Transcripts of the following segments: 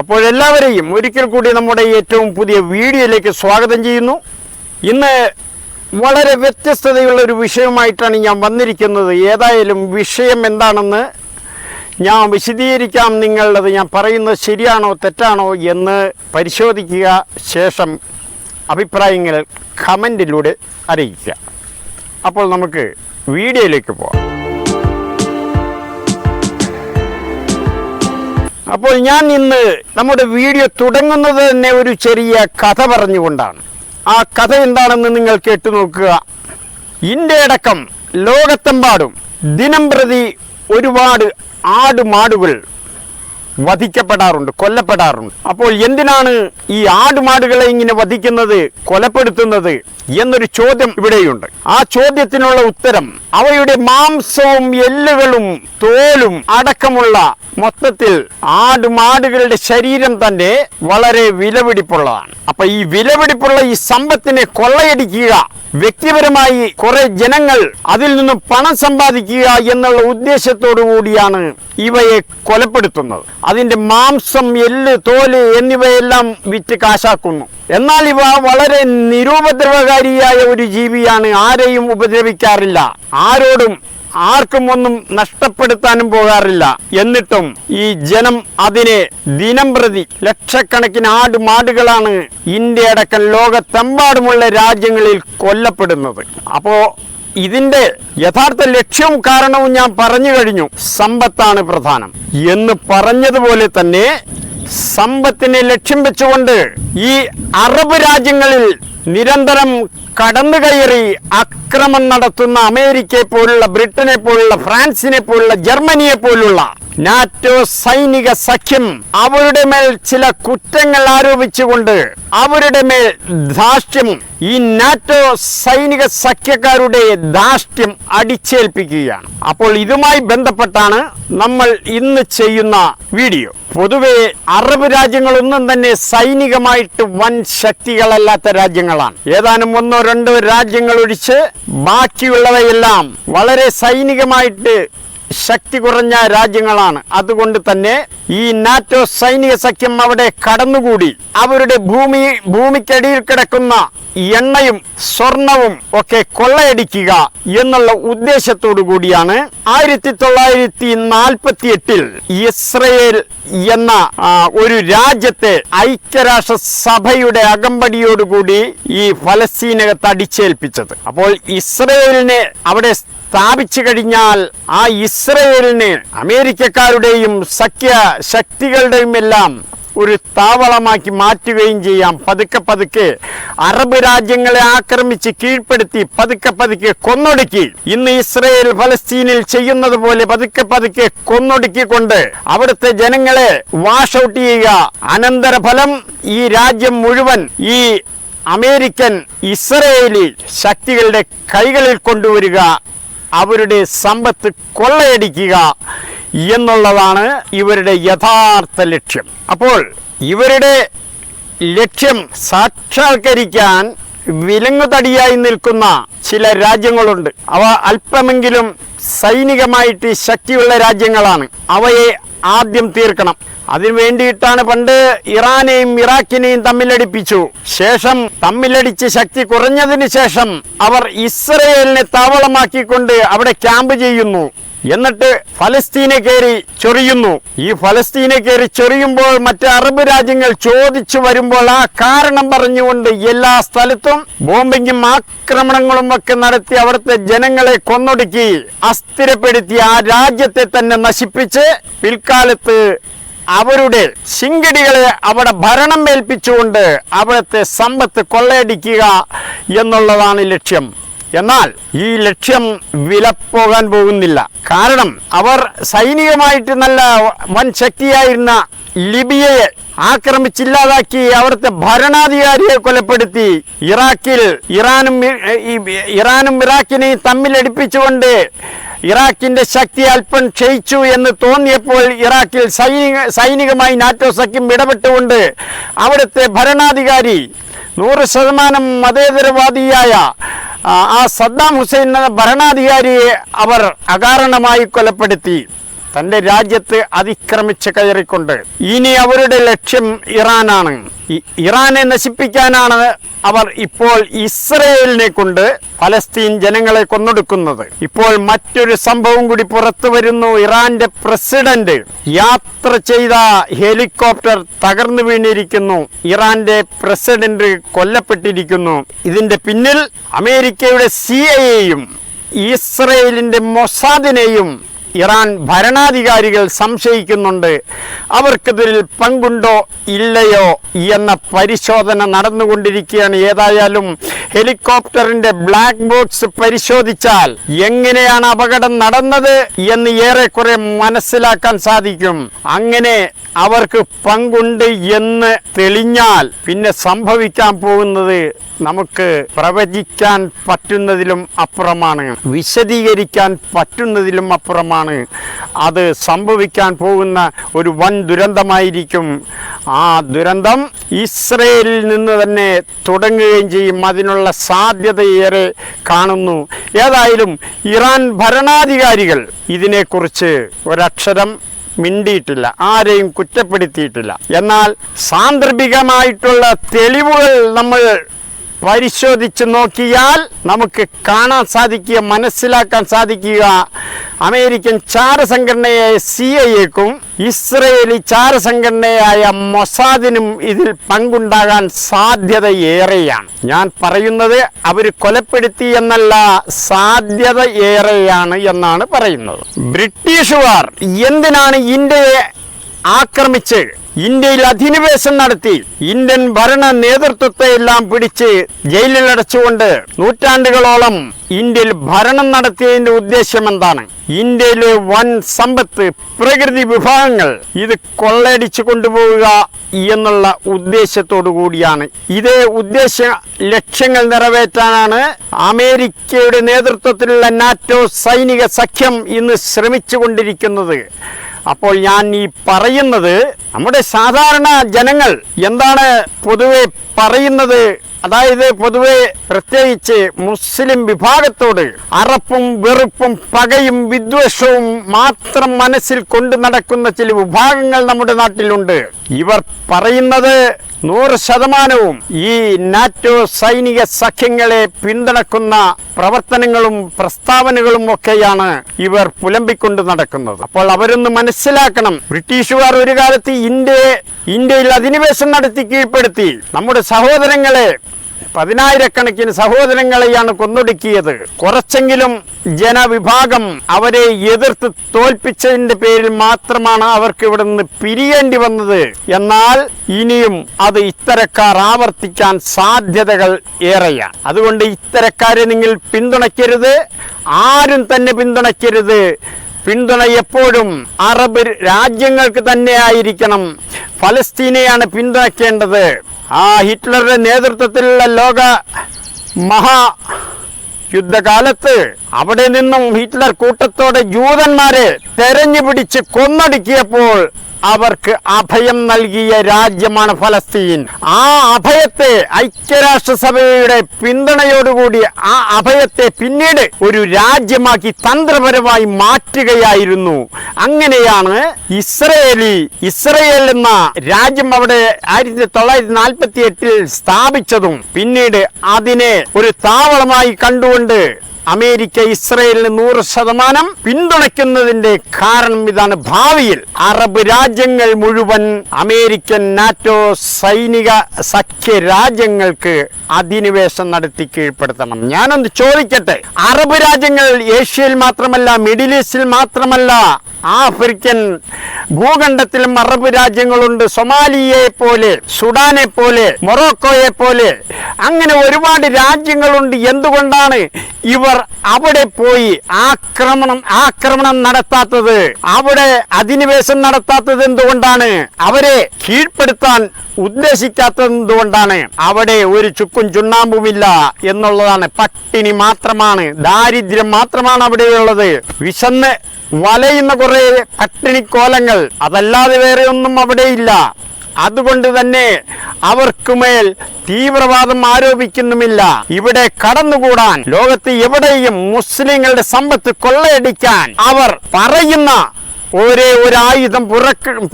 അപ്പോഴെല്ലാവരെയും ഒരിക്കൽ കൂടി നമ്മുടെ ഏറ്റവും പുതിയ വീഡിയോയിലേക്ക് സ്വാഗതം ചെയ്യുന്നു. ഇന്ന് വളരെ വ്യത്യസ്തതയുള്ള ഒരു വിഷയമായിട്ടാണ് ഞാൻ വന്നിരിക്കുന്നത്. ഏതായാലും വിഷയം എന്താണെന്ന് ഞാൻ വിശദീകരിക്കാം. നിങ്ങളത് ഞാൻ പറയുന്നത് ശരിയാണോ തെറ്റാണോ എന്ന് പരിശോധിക്കുക. ശേഷം അഭിപ്രായങ്ങൾ കമന്റിലൂടെ അറിയിക്കുക. അപ്പോൾ നമുക്ക് വീഡിയോയിലേക്ക് പോകാം അപ്പോൾ ഞാൻ ഇന്ന് നമ്മുടെ വീഡിയോ തുടങ്ങുന്നത് തന്നെ ഒരു ചെറിയ കഥ പറഞ്ഞുകൊണ്ടാണ്. ആ കഥ എന്താണെന്ന് നിങ്ങൾ കേട്ടു നോക്കുക. ഇന്ത്യയടക്കം ലോകത്തെമ്പാടും ദിനം പ്രതി ഒരുപാട് ആടുമാടുകൾ വധിക്കപ്പെടാറുണ്ട് കൊല്ലപ്പെടാറുണ്ട്. അപ്പോൾ എന്തിനാണ് ഈ ആടുമാടുകളെ ഇങ്ങനെ വധിക്കുന്നത് കൊലപ്പെടുത്തുന്നത് എന്നൊരു ചോദ്യം ഇവിടെയുണ്ട്. ആ ചോദ്യത്തിനുള്ള ഉത്തരം അവയുടെ മാംസവും എല്ലുകളും തോലും അടക്കമുള്ള മൊത്തത്തിൽ ആടുമാടുകളുടെ ശരീരം തന്നെ വളരെ വിലപിടിപ്പുള്ളതാണ്. അപ്പൊ ഈ വിലപിടിപ്പുള്ള ഈ സമ്പത്തിനെ കൊള്ളയടിക്കുക വ്യക്തിപരമായി കുറെ ജനങ്ങൾ അതിൽ നിന്നും പണം സമ്പാദിക്കുക എന്നുള്ള ഉദ്ദേശത്തോടു കൂടിയാണ് ഇവയെ കൊലപ്പെടുത്തുന്നത്. അതിന്റെ മാംസം എല്ല് തോൽ എന്നിവയെല്ലാം വിറ്റ് കാശാക്കുന്നു. എന്നാൽ ഇവ വളരെ നിരുപദ്രവകാരിയായ ഒരു ജീവിയാണ്. ആരെയും ഉപദ്രവിക്കാറില്ല. ആരോടും ആർക്കും ഒന്നും നഷ്ടപ്പെടുത്താനും പോകാറില്ല. എന്നിട്ടും ഈ ജനം അതിനെ ദിനം പ്രതി ലക്ഷക്കണക്കിന് ആടുമാടുകളാണ് ഇന്ത്യ അടക്കം ലോകത്തെമ്പാടുമുള്ള രാജ്യങ്ങളിൽ കൊല്ലപ്പെടുന്നത്. അപ്പോ ഇതിന്റെ യഥാർത്ഥ ലക്ഷ്യവും കാരണവും ഞാൻ പറഞ്ഞു കഴിഞ്ഞു. സമ്പത്താണ് പ്രധാനം. എന്ന് പറഞ്ഞതുപോലെ തന്നെ സമ്പത്തിനെ ലക്ഷ്യം വെച്ചുകൊണ്ട് ഈ അറബ് രാജ്യങ്ങളിൽ നിരന്തരം കടന്നു കയറി അക്രമം നടത്തുന്ന അമേരിക്കയെ പോലുള്ള ബ്രിട്ടനെ പോലുള്ള ഫ്രാൻസിനെ പോലുള്ള ജർമ്മനിയെ പോലുള്ള നാറ്റോ സൈനിക സഖ്യം അവരുടെ മേൽ ചില കുറ്റങ്ങൾ ആരോപിച്ചുകൊണ്ട് അവരുടെ മേൽ ധാഷ്ട്യം ഈ നാറ്റോ സൈനിക സഖ്യക്കാരുടെ ധാഷ്ട്യം അടിച്ചേൽപ്പിക്കുകയാണ്. അപ്പോൾ ഇതുമായി ബന്ധപ്പെട്ടാണ് നമ്മൾ ഇന്ന് ചെയ്യുന്ന വീഡിയോ. പൊതുവെ അറബ് രാജ്യങ്ങളൊന്നും തന്നെ സൈനികമായിട്ട് വൻ ശക്തികളല്ലാത്ത രാജ്യങ്ങളാണ്. ഏതാനും ഒന്നോ രണ്ടോ രാജ്യങ്ങൾ ഒഴിച്ച് ബാക്കിയുള്ളവയെല്ലാം വളരെ സൈനികമായിട്ട് ശക്തി കുറഞ്ഞ രാജ്യങ്ങളാണ്. അതുകൊണ്ട് തന്നെ ഈ നാറ്റോ സൈനിക സഖ്യം അവിടെ കടന്നുകൂടി. അവരുടെ ഭൂമി ഭൂമിക്കടിയിൽ കിടക്കുന്ന എണ്ണയും സ്വർണവും ഒക്കെ കൊള്ളയടിക്കുക എന്നുള്ള ഉദ്ദേശത്തോടു കൂടിയാണ് ആയിരത്തി തൊള്ളായിരത്തി നാൽപ്പത്തി എട്ടിൽ ഇസ്രയേൽ എന്ന ഒരു രാജ്യത്തെ ഐക്യരാഷ്ട്ര സഭയുടെ അകമ്പടിയോടുകൂടി ഈ ഫലസ്തീനകത്ത് അടിച്ചേൽപ്പിച്ചത്. അപ്പോൾ ഇസ്രയേലിനെ അവിടെ സ്ഥാപിച്ചു കഴിഞ്ഞാൽ ആ ഇസ്രയേലിനെ അമേരിക്കക്കാരുടെയും സഖ്യ ശക്തികളുടെയും എല്ലാം ഒരു താവളമാക്കി മാറ്റുകയും ചെയ്യാം. പതുക്കെ പതുക്കെ അറബ് രാജ്യങ്ങളെ ആക്രമിച്ച് കീഴ്പ്പെടുത്തി പതുക്കെ പതുക്കെ കൊന്നൊടുക്കി. ഇന്ന് ഇസ്രയേൽ ഫലസ്തീനിൽ ചെയ്യുന്നത് പോലെ പതുക്കെ പതുക്കെ കൊന്നൊടുക്കിക്കൊണ്ട് അവിടുത്തെ ജനങ്ങളെ വാഷ് ഔട്ട് ചെയ്യുക. അനന്തരഫലം ഈ രാജ്യം മുഴുവൻ ഈ അമേരിക്കൻ ഇസ്രയേലി ശക്തികളുടെ കൈകളിൽ കൊണ്ടുവരിക. അവരുടെ സമ്പത്ത് കൊള്ളയടിക്കുക എന്നുള്ളതാണ് ഇവരുടെ യഥാർത്ഥ ലക്ഷ്യം. അപ്പോൾ ഇവരുടെ ലക്ഷ്യം സാക്ഷാത്കരിക്കാൻ വിലങ്ങുതടിയായി നിൽക്കുന്ന ചില രാജ്യങ്ങളുണ്ട്. അവ അല്പമെങ്കിലും സൈനികമായിട്ട് ശക്തിയുള്ള രാജ്യങ്ങളാണ്. അവയെ ആദ്യം തീർക്കണം. അതിനു വേണ്ടിയിട്ടാണ് പണ്ട് ഇറാനെയും ഇറാഖിനെയും തമ്മിലടിപ്പിച്ചു. ശേഷം തമ്മിലടിച്ച് ശക്തി കുറഞ്ഞതിന് ശേഷം അവർ ഇസ്രയേലിനെ താവളമാക്കിക്കൊണ്ട് അവിടെ ക്യാമ്പ് ചെയ്യുന്നു. എന്നിട്ട് ഫലസ്തീനെ കയറി ചൊറിയുന്നു. ഈ ഫലസ്തീനെ കയറി ചൊറിയുമ്പോൾ മറ്റ് അറബ് രാജ്യങ്ങൾ ചോദിച്ചു വരുമ്പോൾ ആ കാരണം പറഞ്ഞുകൊണ്ട് എല്ലാ സ്ഥലത്തും ബോംബിങ്ങും ആക്രമണങ്ങളും ഒക്കെ നടത്തി അവിടുത്തെ ജനങ്ങളെ കൊന്നൊടുക്കി അസ്ഥിരപ്പെടുത്തി ആ രാജ്യത്തെ തന്നെ നശിപ്പിച്ച് പിൽക്കാലത്ത് അവരുടെ ശിങ്കടികളെ അവിടെ ഭരണം ഏൽപ്പിച്ചുകൊണ്ട് അവിടുത്തെ സമ്പത്ത് കൊള്ളയടിക്കുക എന്നുള്ളതാണ് ലക്ഷ്യം. എന്നാൽ ഈ ലക്ഷ്യം വിലപ്പോകാൻ പോകുന്നില്ല. കാരണം അവർ സൈനികമായിട്ട് നല്ല വൻ ശക്തിയായിരുന്ന ലിബിയയെ ആക്രമിച്ചില്ലാതാക്കി അവിടുത്തെ ഭരണാധികാരിയെ കൊലപ്പെടുത്തി ഇറാഖിൽ ഇറാനും ഇറാനും ഇറാഖിനെയും തമ്മിലടിപ്പിച്ചുകൊണ്ട് ഇറാഖിന്റെ ശക്തി അല്പം ക്ഷയിച്ചു എന്ന് തോന്നിയപ്പോൾ ഇറാഖിൽ സൈനിക സൈനികമായി നാറ്റോ സഖ്യം ഇടപെട്ടുകൊണ്ട് അവിടുത്തെ ഭരണാധികാരി നൂറ് ശതമാനം മതേതരവാദിയായ ആ, സദ്ദാം ഹുസൈൻ എന്ന ഭരണാധികാരിയെ അവർ അകാരണമായി കൊലപ്പെടുത്തി. തന്റെ രാജ്യത്ത് അതിക്രമിച്ച് കയറിക്കൊണ്ട്. ഇനി അവരുടെ ലക്ഷ്യം ഇറാനാണ്. ഇറാനെ നശിപ്പിക്കാനാണ് അവർ ഇപ്പോൾ ഇസ്രയേലിനെ കൊണ്ട് ഫലസ്തീൻ ജനങ്ങളെ കൊന്നൊടുക്കുന്നത്. ഇപ്പോൾ മറ്റൊരു സംഭവം കൂടി പുറത്തു വരുന്നു. ഇറാന്റെ പ്രസിഡന്റ് യാത്ര ചെയ്ത ഹെലികോപ്റ്റർ തകർന്നു വീണിരിക്കുന്നു. ഇറാന്റെ പ്രസിഡന്റ് കൊല്ലപ്പെട്ടിരിക്കുന്നു. ഇതിന്റെ പിന്നിൽ അമേരിക്കയുടെ സി ഐയെയും ഇസ്രയേലിന്റെ മൊസാദിനെയും ഇറാൻ ഭരണാധികാരികൾ സംശയിക്കുന്നുണ്ട്. അവർക്കിതിൽ പങ്കുണ്ടോ ഇല്ലയോ എന്ന പരിശോധന നടന്നുകൊണ്ടിരിക്കുകയാണ്. ഏതായാലും ഹെലികോപ്റ്ററിന്റെ ബ്ലാക്ക് ബോക്സ് പരിശോധിച്ചാൽ എങ്ങനെയാണ് അപകടം നടന്നത് എന്ന് ഏറെക്കുറെ മനസ്സിലാക്കാൻ സാധിക്കും. അങ്ങനെ അവർക്ക് പങ്കുണ്ട് എന്ന് തെളിഞ്ഞാൽ പിന്നെ സംഭവിക്കാൻ പോകുന്നത് നമുക്ക് പ്രവചിക്കാൻ പറ്റുന്നതിലും അപ്പുറമാണ്. വിശദീകരിക്കാൻ പറ്റുന്നതിലും അപ്പുറമാണ്. അത് സംഭവിക്കാൻ പോകുന്ന ഒരു വൻ ദുരന്തമായിരിക്കും. ആ ദുരന്തം ഇസ്രയേലിൽ നിന്ന് തന്നെ തുടങ്ങുകയും ചെയ്യും. അതിനുള്ള സാധ്യതയേറെ കാണുന്നു. ഏതായാലും ഇറാൻ ഭരണാധികാരികൾ ഇതിനെക്കുറിച്ച് ഒരക്ഷരം മിണ്ടിയിട്ടില്ല. ആരെയും കുറ്റപ്പെടുത്തിയിട്ടില്ല. എന്നാൽ സാന്ദർഭികമായിട്ടുള്ള തെളിവുകൾ നമ്മൾ പരിശോധിച്ച് നോക്കിയാൽ നമുക്ക് കാണാൻ സാധിക്കുക മനസ്സിലാക്കാൻ സാധിക്കുക. അമേരിക്കൻ ചാരസംഘടനയായ സി ഐ എക്കും ഇസ്രയേലി ചാരസംഘടനയായ മൊസാദിനും ഇതിൽ പങ്കുണ്ടാകാൻ സാധ്യത ഏറെയാണ്. ഞാൻ പറയുന്നത് അവർ കൊലപ്പെടുത്തി എന്നല്ല സാധ്യത ഏറെയാണ് എന്നാണ് പറയുന്നത്. ബ്രിട്ടീഷുകാർ എന്തിനാണ് ഇന്ത്യയെ ആക്രമിച്ച് ഇന്ത്യയിൽ അധിനിവേശം നടത്തി ഇന്ത്യൻ ഭരണ നേതൃത്വത്തെ എല്ലാം പിടിച്ച് ജയിലിൽ അടച്ചുകൊണ്ട് നൂറ്റാണ്ടുകളോളം ഇന്ത്യയിൽ ഭരണം നടത്തിയതിന്റെ ഉദ്ദേശ്യം എന്താണ് ഇന്ത്യയിലെ വൻ സമ്പത്ത് പ്രകൃതി വിഭവങ്ങൾ ഇത് കൊള്ളയടിച്ചു കൊണ്ടുപോവുക എന്നുള്ള ഉദ്ദേശത്തോടു കൂടിയാണ്. ഇതേ ഉദ്ദേശ ലക്ഷ്യങ്ങൾ നിറവേറ്റാനാണ് അമേരിക്കയുടെ നേതൃത്വത്തിലുള്ള നാറ്റോ സൈനിക സഖ്യം ഇന്ന് ശ്രമിച്ചുകൊണ്ടിരിക്കുന്നത്. അപ്പോൾ ഞാൻ ഈ പറയുന്നത് നമ്മുടെ സാധാരണ ജനങ്ങൾ എന്താണ് പൊതുവെ പറയുന്നത്? അതായത് പൊതുവെ പ്രത്യേകിച്ച് മുസ്ലിം വിഭാഗത്തോട് അറപ്പും വെറുപ്പും പകയും വിദ്വേഷവും മാത്രം മനസ്സിൽ കൊണ്ടു നടക്കുന്ന ചില വിഭാഗങ്ങൾ നമ്മുടെ നാട്ടിലുണ്ട്. ഇവർ പറയുന്നത് നൂറ് ശതമാനവും ഈ നാറ്റോ സൈനിക സഖ്യങ്ങളെ പിന്തുണക്കുന്ന പ്രവർത്തനങ്ങളും പ്രസ്താവനകളും ഒക്കെയാണ് ഇവർ പുലമ്പിക്കൊണ്ട് നടക്കുന്നത്. അപ്പോൾ അവരൊന്ന് മനസ്സിലാക്കണം. ബ്രിട്ടീഷുകാർ ഒരു കാലത്ത് ഇന്ത്യയെ ഇന്ത്യയിൽ അധിനിവേശം നടത്തി കീഴ്പ്പെടുത്തി. നമ്മുടെ സഹോദരങ്ങളെ പതിനായിരക്കണക്കിന് സഹോദരങ്ങളെയാണ് കൊന്നൊടുക്കിയത്. കുറച്ചെങ്കിലും ജനവിഭാഗം അവരെ എതിർത്ത് തോൽപ്പിച്ചതിന്റെ പേരിൽ മാത്രമാണ് അവർക്ക് ഇവിടെ നിന്ന് പിരിയേണ്ടി വന്നത്. എന്നാൽ ഇനിയും അത് ഇത്തരക്കാർ ആവർത്തിക്കാൻ സാധ്യതകൾ ഏറെയാണ് അതുകൊണ്ട് ഇത്തരക്കാരെ നിങ്ങൾ പിന്തുണയ്ക്കരുത്. ആരും തന്നെ പിന്തുണയ്ക്കരുത്. പിന്തുണ എപ്പോഴും അറബ് രാജ്യങ്ങൾക്ക് തന്നെ ആയിരിക്കണം. ഫലസ്തീനെയാണ് പിന്തുണയ്ക്കേണ്ടത്. ആ ഹിറ്റ്ലറുടെ നേതൃത്വത്തിലുള്ള ലോക മഹാ യുദ്ധകാലത്ത് അവിടെ നിന്നും ഹിറ്റ്ലർ കൂട്ടത്തോടെ ജൂതന്മാരെ തെരഞ്ഞു പിടിച്ച് കൊന്നൊടുക്കിയപ്പോൾ അവർക്ക് അഭയം നൽകിയ രാജ്യമാണ് ഫലസ്തീൻ. ആ അഭയത്തെ ഐക്യരാഷ്ട്രസഭയുടെ പിന്തുണയോടുകൂടി ആ അഭയത്തെ പിന്നീട് ഒരു രാജ്യമാക്കി തന്ത്രപരമായി മാറ്റുകയായിരുന്നു. അങ്ങനെയാണ് ഇസ്രയേലി ഇസ്രയേൽ എന്ന രാജ്യം അവിടെ ആയിരത്തി തൊള്ളായിരത്തി നാൽപ്പത്തി എട്ടിൽ സ്ഥാപിച്ചതും. പിന്നീട് അതിനെ ഒരു താവളമായി കണ്ടുകൊണ്ട് അമേരിക്ക ഇസ്രയേലിന് നൂറ് ശതമാനം പിന്തുണയ്ക്കുന്നതിന്റെ കാരണം ഇതാണ് ഭാവിയിൽ. അറബ് രാജ്യങ്ങൾ മുഴുവൻ അമേരിക്കൻ നാറ്റോ സൈനിക സഖ്യ രാജ്യങ്ങൾക്ക് അധിനിവേശം നടത്തി കീഴ്പ്പെടുത്തണം. ഞാനൊന്ന് ചോദിക്കട്ടെ അറബ് രാജ്യങ്ങൾ ഏഷ്യയിൽ മാത്രമല്ല മിഡിൽ ഈസ്റ്റിൽ മാത്രമല്ല ആഫ്രിക്കൻ ഭൂഖണ്ഡത്തിലും അറബ് രാജ്യങ്ങളുണ്ട്. സൊമാലിയയെ പോലെ സുഡാനെ പോലെ മൊറോക്കോയെ പോലെ അങ്ങനെ ഒരുപാട് രാജ്യങ്ങളുണ്ട്. എന്തുകൊണ്ടാണ് ഇവർ അവിടെ പോയി ആക്രമണം ആക്രമണം നടത്താത്തത്? അവിടെ അധിനിവേശം നടത്താത്തത് എന്തുകൊണ്ടാണ്? അവരെ കീഴ്പ്പെടുത്താൻ ഉദ്ദേശിക്കാത്തത് എന്തുകൊണ്ടാണ്? അവിടെ ഒരു ചുക്കും ചുണ്ണാമ്പുമില്ല എന്നുള്ളതാണ്. പട്ടിണി മാത്രമാണ് ദാരിദ്ര്യം മാത്രമാണ് അവിടെയുള്ളത്. വിശന്ന് വലയുന്ന കുറെ പട്ടിണിക്കോലങ്ങൾ അതല്ലാതെ വേറെ ഒന്നും അവിടെയില്ല അതുകൊണ്ട് തന്നെ അവർക്കുമേൽ തീവ്രവാദം ആരോപിക്കുന്നുമില്ല. ഇവിടെ കടന്നുകൂടാൻ ലോകത്ത് എവിടെയും മുസ്ലിങ്ങളുടെ സമ്പത്ത് കൊള്ളയടിക്കാൻ അവർ പറയുന്ന ഒരേ ഒരു ആയുധം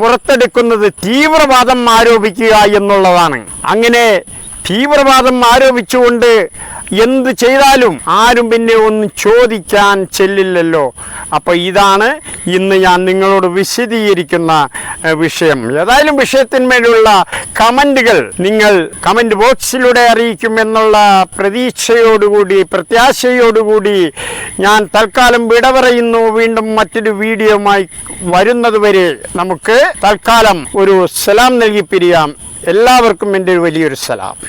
പുറത്തെടുക്കുന്നത് തീവ്രവാദം ആരോപിക്കുക എന്നുള്ളതാണ്. അങ്ങനെ തീവ്രവാദം ആരോപിച്ചുകൊണ്ട് എന്ത് ചെയ്താലും ആരും പിന്നെ ഒന്നും ചോദിക്കാൻ ചെല്ലില്ലല്ലോ. അപ്പോൾ ഇതാണ് ഇന്ന് ഞാൻ നിങ്ങളോട് വിശദീകരിക്കുന്ന വിഷയം. ഏതായാലും വിഷയത്തിന്മേലുള്ള കമന്റുകൾ നിങ്ങൾ കമന്റ് ബോക്സിലൂടെ അറിയിക്കുമെന്നുള്ള പ്രതീക്ഷയോടുകൂടി പ്രത്യാശയോടുകൂടി ഞാൻ തൽക്കാലം വിട പറയുന്നു. വീണ്ടും മറ്റൊരു വീഡിയോമായി വരുന്നതുവരെ നമുക്ക് തൽക്കാലം ഒരു സലാം നൽകി പിരിയാം. എല്ലാവർക്കും എന്റെ ഒരു വലിയൊരു സലാം.